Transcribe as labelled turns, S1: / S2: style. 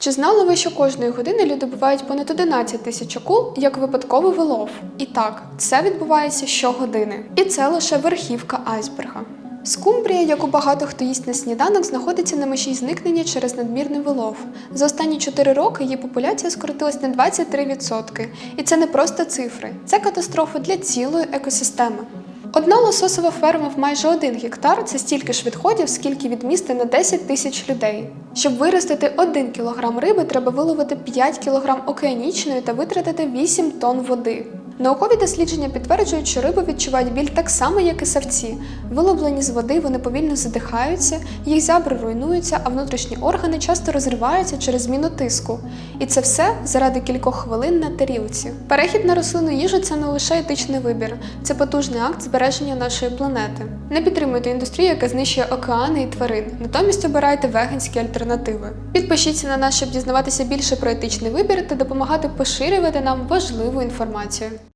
S1: Чи знали ви, що кожної години люди бувають понад 11 тисяч акул як випадковий вилов? І так, це відбувається щогодини. І це лише верхівка айсберга. Скумбрія, яку багато хто їсть на сніданок, знаходиться на межі зникнення через надмірний вилов. За останні 4 роки її популяція скоротилась на 23%. І це не просто цифри, це катастрофа для цілої екосистеми. Одна лососова ферма в майже один гектар це стільки ж відходів, скільки від міста на 10 тисяч людей. Щоб виростити 1 кілограм риби, треба виловити 5 кілограм океанічної та витратити 8 тонн води. Наукові дослідження підтверджують, що риби відчувають біль так само, як і савці. Виловлені з води вони повільно задихаються, їх зябри руйнуються, а внутрішні органи часто розриваються через зміну тиску. І це все заради кількох хвилин на тарілці. Перехід на рослинну їжу це не лише етичний вибір, це потужний акт збереження нашої планети. Не підтримуйте індустрію, яка знищує океани і тварин. Натомість обирайте веганські альтернативи. Підпишіться на нас, щоб дізнаватися більше про етичний вибір та допомагати поширювати нам важливу інформацію.